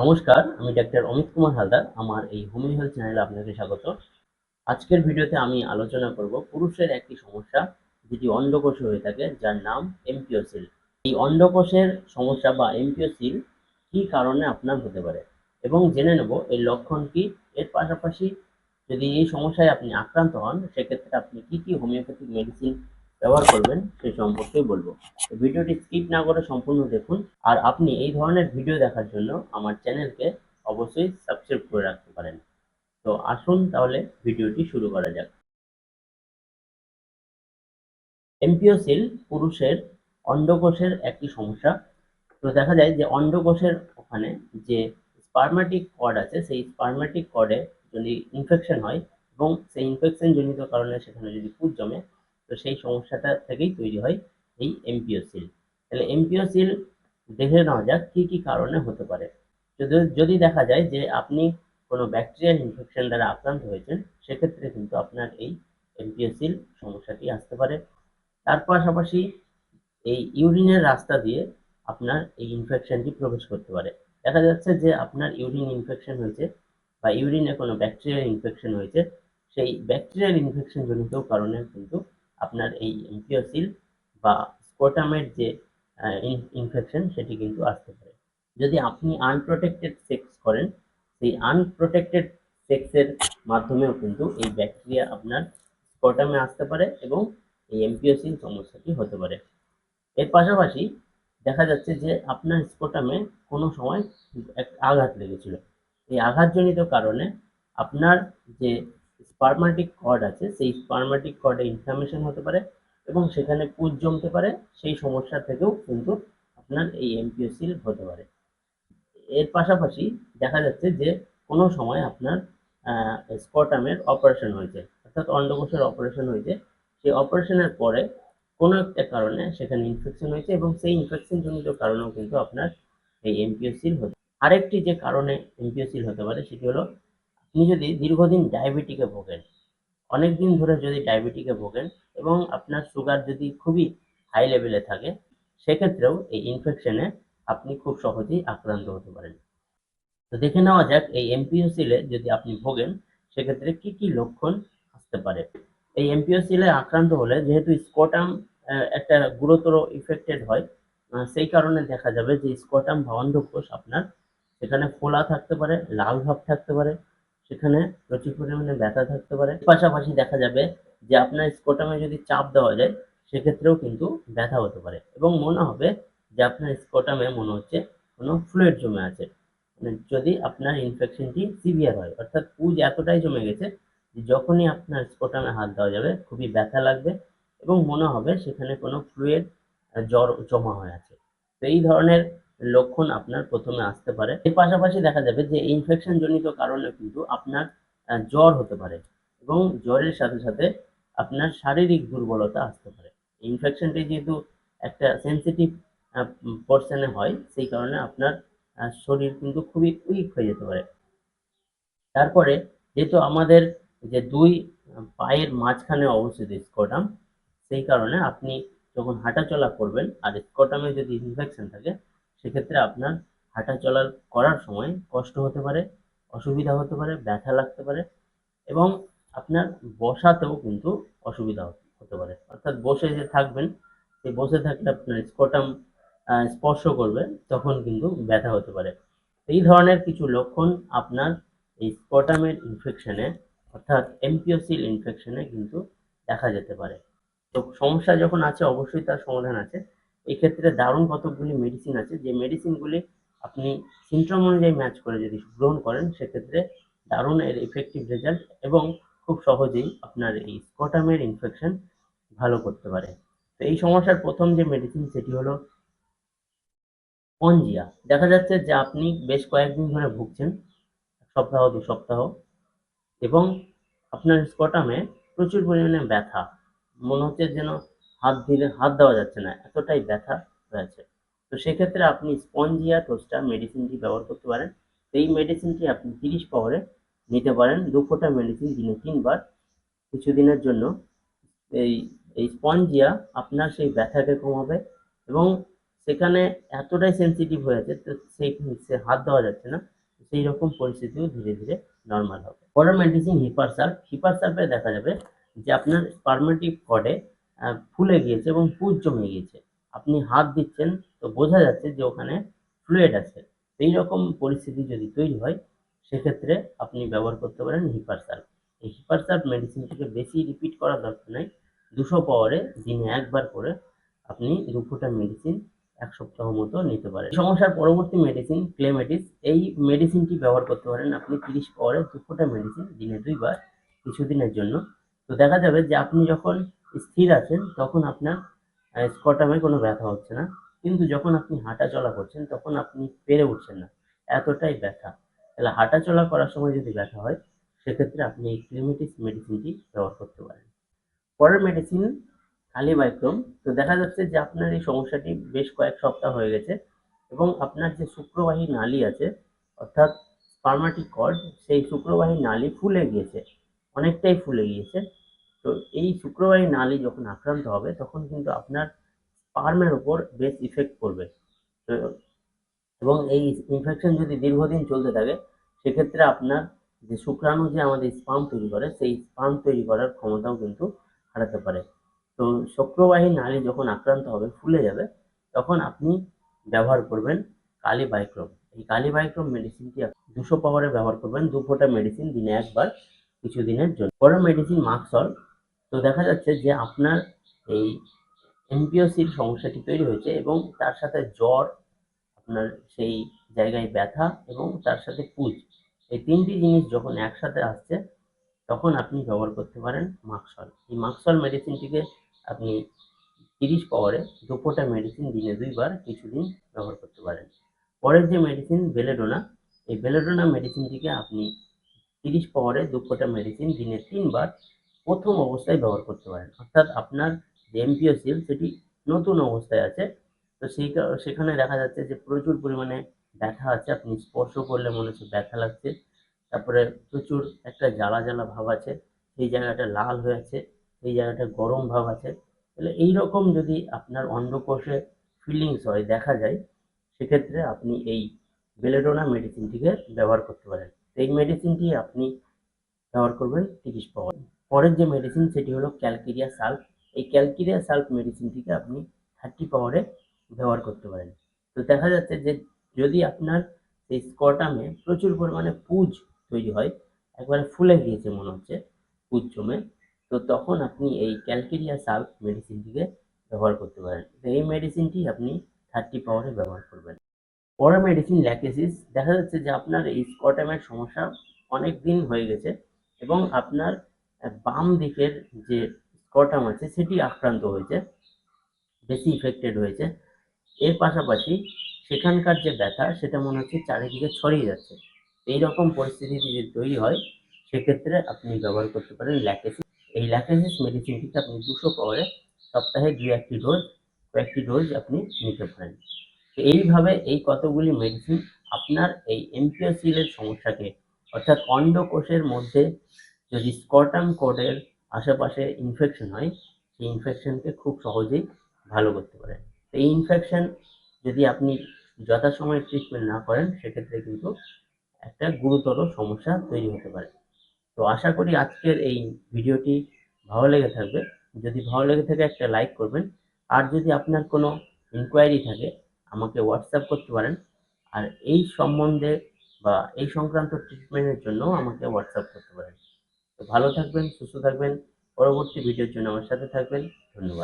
নমস্কার, আমি ডাক্তার অমিত কুমার হালদার, আমার এই হোমিও হেলথ চ্যানেলে আপনাকে স্বাগত। আজকের ভিডিওতে আমি আলোচনা করব পুরুষের একটি সমস্যা, যেটি অন্ডকোষে হয়ে থাকে, যার নাম এমপিওসিল। এই অন্ডকোষের সমস্যা বা এমপিওসিল কি কারণে আপনার হতে পারে? এবং জেনে নেব এর লক্ষণ কি। এর পাশাপাশি যদি এই সমস্যায় আপনি আক্রান্ত হন, সেক্ষেত্রে আপনি কি কি হোমিওপ্যাথিক মেডিসিন ব্যবহার করবেন সে সম্পর্কে বলব। ভিডিওটি স্কিপ না করে সম্পূর্ণ দেখুন। আর আপনি এই ধরনের ভিডিও দেখার জন্য আমার চ্যানেলকে অবশ্যই সাবস্ক্রাইব করে রাখতে পারেন। তো আসুন তাহলে ভিডিওটি শুরু করা যাক। এমপিওসিল পুরুষের অন্ডকোষের একটি সমস্যা। তো দেখা যায় যে অন্ডকোষের ওখানে যে স্পার্মেটিক কর্ড আছে, সেই স্পার্মেটিক কর্ডে যদি ইনফেকশন হয় এবং সেই ইনফেকশন জনিত কারণে সেখানে যদি পুজ জমে তো সেই সমস্যাটা থেকেই তৈরি হয় এই এমপিওসিল তাহলে এমপিওসিল দেখে নেওয়া যাক কী কী কারণে হতে পারে। যদি যদি দেখা যায় যে আপনি কোনো ব্যাকটেরিয়াল ইনফেকশন দ্বারা আক্রান্ত হয়েছেন, সেক্ষেত্রে কিন্তু আপনার এই এমপিওসিল সমস্যাটি আসতে পারে। তার পাশাপাশি এই ইউরিনের রাস্তা দিয়ে আপনার এই ইনফেকশনটি প্রবেশ করতে পারে। দেখা যাচ্ছে যে আপনার ইউরিন ইনফেকশন হয়েছে বা ইউরিনে কোনো ব্যাকটেরিয়াল ইনফেকশন হয়েছে, সেই ব্যাকটেরিয়াল ইনফেকশন জনিত কারণে কিন্তু আপনার এই এমপিওসিল বা স্কোটামের যে ইনফেকশন সেটি কিন্তু আসতে পারে। যদি আপনি আনপ্রোটেক্টেড সেক্স করেন, সেই আনপ্রোটেক্টেড সেক্সের মাধ্যমেও কিন্তু এই ব্যাকটেরিয়া আপনার স্কোটামে আসতে পারে এবং এই এমপিওসিল সমস্যাটি হতে পারে। এর পাশাপাশি দেখা যাচ্ছে যে, আপনার স্কোটামে কোনো সময় এক আঘাত লেগেছিল। এই আঘাতজনিত কারণে আপনার যে স্পার্মাটিক কর্ড আছে, সেই স্পার্মাটিক কর্ডে ইনফ্লামেশন হতে পারে এবং সেখানে পুজ জমতে পারে, সেই সমস্যা থেকেও কিন্তু আপনার এই এমপিওসিল হতে পারে। এর পাশাপাশি দেখা যাচ্ছে যে কোনো সময় আপনার স্কটামের অপারেশন হয়েছে, অর্থাৎ অন্ডকোষের অপারেশন হয়েছে, সেই অপারেশনের পরে কোনো একটা কারণে সেখানে ইনফেকশন হয়েছে এবং সেই ইনফেকশন জনিত কারণেও কিন্তু আপনার এই এমপিওসিল হতে আরেকটি যে কারণে এমপিওসিল হতে পারে, সেটি হলো আপনি যদি দীর্ঘদিন ডায়াবেটিকে ভোগেন অনেক দিন ধরে যদি ডায়াবেটিকে ভোগেন এবং আপনার সুগার যদি খুবই হাই লেভেলে থাকে, সেক্ষেত্রেও এই ইনফেকশনে আপনি খুব সহজেই আক্রান্ত হতে পারেন। তো দেখে নেওয়া যাক, এই এমপিওসিলে যদি আপনি ভোগেন, সেক্ষেত্রে কি কি লক্ষণ আসতে পারে? এই এমপিওসিলে আক্রান্ত হলে যেহেতু স্কোটাম একটা গুরুতর ইফেক্টেড হয় সেই কারণে দেখা যাবে যে স্কোটাম বা অন্ধকোষ আপনার সেখানে ফোলা থাকতে পারে, লাল ভাব থাকতে পারে সেখানে প্রচুর পরিমাণে ব্যথা থাকতে পারে। পাশাপাশি দেখা যাবে যে আপনার স্কোটামে যদি চাপ দেওয়া যায়, সেক্ষেত্রেও কিন্তু ব্যথা হতে পারে এবং মনে হবে যে আপনার স্কোটামে মনে হচ্ছে কোনো ফ্লুইড জমে আছে। মানে যদি আপনার ইনফেকশনটি সিভিয়ার হয়, অর্থাৎ পুজ এতটাই জমে গেছে যে যখনই আপনার স্কোটামে হাত দেওয়া যাবে, খুবই ব্যথা লাগবে এবং মনে হবে সেখানে কোনো ফ্লুইড জ্বর জমা হয়ে আছে। তো এই ধরনের লক্ষণ আপনার প্রথমে আসতে পারে। এর পাশাপাশি দেখা যাবে যে ইনফেকশন জনিত কারণে কিন্তু আপনার জ্বর হতে পারে এবং জ্বরের সাথে সাথে আপনার শারীরিক দুর্বলতা আসতে পারে। ইনফেকশনটি যেহেতু একটা সেন্সিটিভ পোর্শনে হয়, সেই কারণে আপনার শরীর কিন্তু খুবই উইক হয়ে যেতে পারে। তারপরে যেহেতু আমাদের যে দুই পায়ের মাঝখানে অবস্থিত স্কোটাম সেই কারণে আপনি যখন হাঁটাচলা করবেন, আর স্কোটামে যদি ইনফেকশন থাকে সেক্ষেত্রে আপনার হাঁটা চলার করার সময় কষ্ট হতে পারে, অসুবিধা হতে পারে, ব্যথা লাগতে পারে এবং আপনার বসাতেও কিন্তু অসুবিধা হতে পারে। অর্থাৎ বসে যে থাকবেন সেই বসে থাকলে আপনার স্কোটাম স্পর্শ করবে, তখন কিন্তু ব্যথা হতে পারে। এই ধরনের কিছু লক্ষণ আপনার এই স্কোটামের ইনফেকশনে অর্থাৎ এমপিওসিল ইনফেকশনে কিন্তু দেখা যেতে পারে। তো সমস্যা যখন আছে, অবশ্যই তার সমাধান আছে। এক্ষেত্রে দারুণ কতকগুলি মেডিসিন আছে। যে মেডিসিনগুলি আপনি সিমটম অনুযায়ী ম্যাচ করে যদি গ্রহণ করেন, সেক্ষেত্রে দারুণ এর ইফেক্টিভ রেজাল্ট এবং খুব সহজেই আপনার এই স্কটামের ইনফেকশন ভালো করতে পারে। তো এই সমস্যার প্রথম যে মেডিসিন সেটি হলো পঞ্জিয়া দেখা যাচ্ছে যে আপনি বেশ কয়েকদিন ধরে ভুগছেন, সপ্তাহ, দু সপ্তাহ, এবং আপনার স্কটামে প্রচুর পরিমাণে ব্যথা। মনে হচ্ছে যেন হাত দিলে হাত দেওয়া যাচ্ছে না, এতটাই ব্যথা রয়েছে। তো সেক্ষেত্রে আপনি স্পঞ্জিয়া টোস্টা মেডিসিনটি ব্যবহার করতে পারেন। এই মেডিসিনটি আপনি তিরিশ পাওয়ারে নিতে পারেন। দু ফোঁটা মেডিসিন দিনে তিনবার। কিছুদিনের জন্য এই এই স্পঞ্জিয়া আপনার সেই ব্যথাকে কমাবে এবং সেখানে এতটাই সেন্সিটিভ হয়ে আছে, তো সেই সে হাত দেওয়া যাচ্ছে না। সেই রকম পরিস্থিতিও ধীরে ধীরে নর্মাল হবে। পরের মেডিসিন হিপার সার্ফ হিপার হিপারসাল্পে দেখা যাবে যে আপনার স্পারমেটিক কর্ডে ফুলে গিয়েছে এবং পুজ জমে গিয়েছে। আপনি হাত দিচ্ছেন তো বোঝা যাচ্ছে যে ওখানে ফ্লুয়েড আছে। এই রকম পরিস্থিতি যদি তৈরি হয়, সেক্ষেত্রে আপনি ব্যবহার করতে পারেন হিপারসাল্প এই হিপারসাল্প মেডিসিনটিকে বেশি রিপিট করার দরকার নেই। দুশো পাওয়ারে দিনে একবার করে আপনি দু মেডিসিন এক সপ্তাহ মতো নিতে পারেন। সমস্যার পরবর্তী মেডিসিন ক্লেমেটিস এই মেডিসিনটি ব্যবহার করতে পারেন আপনি তিরিশ পাওয়ারে দু মেডিসিন দিনে দুইবার কিছুদিনের জন্য। তো দেখা যাবে যে আপনি যখন স্থির আছেন, তখন আপনার স্কটামে কোনো ব্যথা হচ্ছে না। কিন্তু যখন আপনি হাঁটা চলা করছেন, তখন আপনি পেরে উঠছেন না। এতটাই ব্যথা। তাহলে হাঁটা চলা করার সময় যদি ব্যথা হয়, সেক্ষেত্রে আপনি এই ক্লিমেটিস মেডিসিনটি ব্যবহার করতে পারেন। পরের মেডিসিন কালিবাইক্রম তো দেখা যাচ্ছে যে আপনার এই সমস্যাটি বেশ কয়েক সপ্তাহ হয়ে গেছে এবং আপনার যে শুক্রবাহী নালী আছে, অর্থাৎ স্পার্মাটিক কর্ড সেই শুক্রবাহী নালী ফুলে গিয়েছে। অনেকটাই ফুলে গিয়েছে। তো এই শুক্রবাহী নালী যখন আক্রান্ত হবে, তখন কিন্তু আপনার স্পার্মের ওপর বেশ ইফেক্ট করবে তো এবং এই ইনফেকশন যদি দীর্ঘদিন চলতে থাকে, সেক্ষেত্রে আপনার যে শুক্রাণু যে আমাদের স্পাম তৈরি করে, সেই স্পাম তৈরি করার ক্ষমতাও কিন্তু হারাতে পারে। তো শুক্রবাহী নালী যখন আক্রান্ত হবে, ফুলে যাবে, তখন আপনি ব্যবহার করবেন কালী বাইক্রম এই কালিবাইক্রম মেডিসিনটি দুশো পাওয়ারে ব্যবহার করবেন দু ফোঁটা মেডিসিন দিনে একবার, কিছুদিনের জন্য। পরের মেডিসিন মাক্সল। তো দেখা যাচ্ছে যে আপনার এই এমপিওসির সমস্যাটি তৈরি হয়েছে এবং তার সাথে জ্বর, আপনার সেই জায়গায় ব্যথা এবং তার সাথে পুজ। এই তিনটি জিনিস যখন একসাথে আসছে, তখন আপনি ব্যবহার করতে পারেন মাক্সল। এই মাক্সল মেডিসিনটিকে আপনি তিরিশ পাওয়ারে দু ফোঁটা মেডিসিন দিনে দুইবার কিছুদিন ব্যবহার করতে পারেন। পরের যে মেডিসিন বেলেডোনা এই বেলেডোনা মেডিসিনটিকে আপনি তিরিশ পাওয়ারে দু ফোঁটা মেডিসিন দিনে তিনবার প্রথম অবস্থায় ব্যবহার করতে পারেন। অর্থাৎ আপনার যে এমপিও সেল সেটি নতুন অবস্থায় আছে। তো সেই সেখানে দেখা যাচ্ছে যে প্রচুর পরিমাণে ব্যথা আছে। আপনি স্পর্শ করলে মনে হচ্ছে ব্যথা লাগছে। তারপরে প্রচুর একটা জ্বালা জ্বালা ভাব আছে। সেই জায়গাটা লাল হয়ে আছে। সেই জায়গাটা গরম ভাব আছে। তাহলে এই রকম যদি আপনার অন্ডকোষে ফিলিংস হয়, দেখা যায়, সেক্ষেত্রে আপনি এই বেলেডোনা মেডিসিনটিকে ব্যবহার করতে পারেন। এই মেডিসিনটি আপনি ব্যবহার করবেন তিরিশ পাওয়ার পরের যে মেডিসিন সেটি হলো ক্যালকেরিয়া সাল্ফ এই ক্যালকেরিয়া সাল্ফ মেডিসিনটিকে আপনি থার্টি পাওয়ারে ব্যবহার করতে পারেন। তো দেখা যাচ্ছে যে যদি আপনার সেই স্কটামে প্রচুর পরিমাণে পুজ তৈরি হয়, একবারে ফুলে গিয়েছে মনে হচ্ছে পুজ জমে, তো তখন আপনি এই ক্যালকেরিয়া সাল্ফ মেডিসিনটিকে ব্যবহার করতে পারেন। তো এই মেডিসিনটি আপনি থার্টি পাওয়ারে ব্যবহার করবেন। পরের মেডিসিন ল্যাকেসিস দেখা যাচ্ছে যে আপনার এই স্কটামের সমস্যা অনেক দিন হয়ে গেছে এবং আপনার বাম দিকের যে স্কটাম আছে, সেটি আক্রান্ত হয়েছে, বেশি ইফেক্টেড হয়েছে। এর পাশাপাশি সেখানকার যে ব্যথা, সেটা মনে হচ্ছে চারিদিকে ছড়িয়ে যাচ্ছে। এই রকম পরিস্থিতি যদি তৈরি হয়, সেক্ষেত্রে আপনি ব্যবহার করতে পারেন ল্যাকেসিস। এই ল্যাকেসিস মেডিসিনটিকে আপনি দুশো পাওয়ারে সপ্তাহে দু একটি ডোজ, কয়েকটি ডোজ আপনি নিতে পারেন। এইভাবে এই কতগুলি মেডিসিন আপনার এই এমপিওসিলের সমস্যাকে, অর্থাৎ অন্ডকোষের মধ্যে যদি স্কটাম কোডের আশেপাশে ইনফেকশন হয়, সেই ইনফেকশনকে খুব সহজেই ভালো করতে পারে। এই ইনফেকশন যদি আপনি যথাসময়ে ট্রিটমেন্ট না করেন, সেক্ষেত্রে কিন্তু একটা গুরুতর সমস্যা তৈরি হতে পারে। তো আশা করি আজকের এই ভিডিওটি ভালো লেগে থাকবে। যদি ভালো লেগে থাকে, একটা লাইক করবেন। আর যদি আপনার কোনো ইনকোয়ারি থাকে, আমাকে হোয়াটসঅ্যাপ করতে পারেন। আর এই সম্বন্ধে বা এই সংক্রান্ত ট্রিটমেন্টের জন্য আমাকে হোয়াটসঅ্যাপ করতে পারেন। ভালো থাকবেন সুস্থ থাকবেন। পরবর্তী ভিডিওর জন্য আমার সাথে থাকবেন। ধন্যবাদ।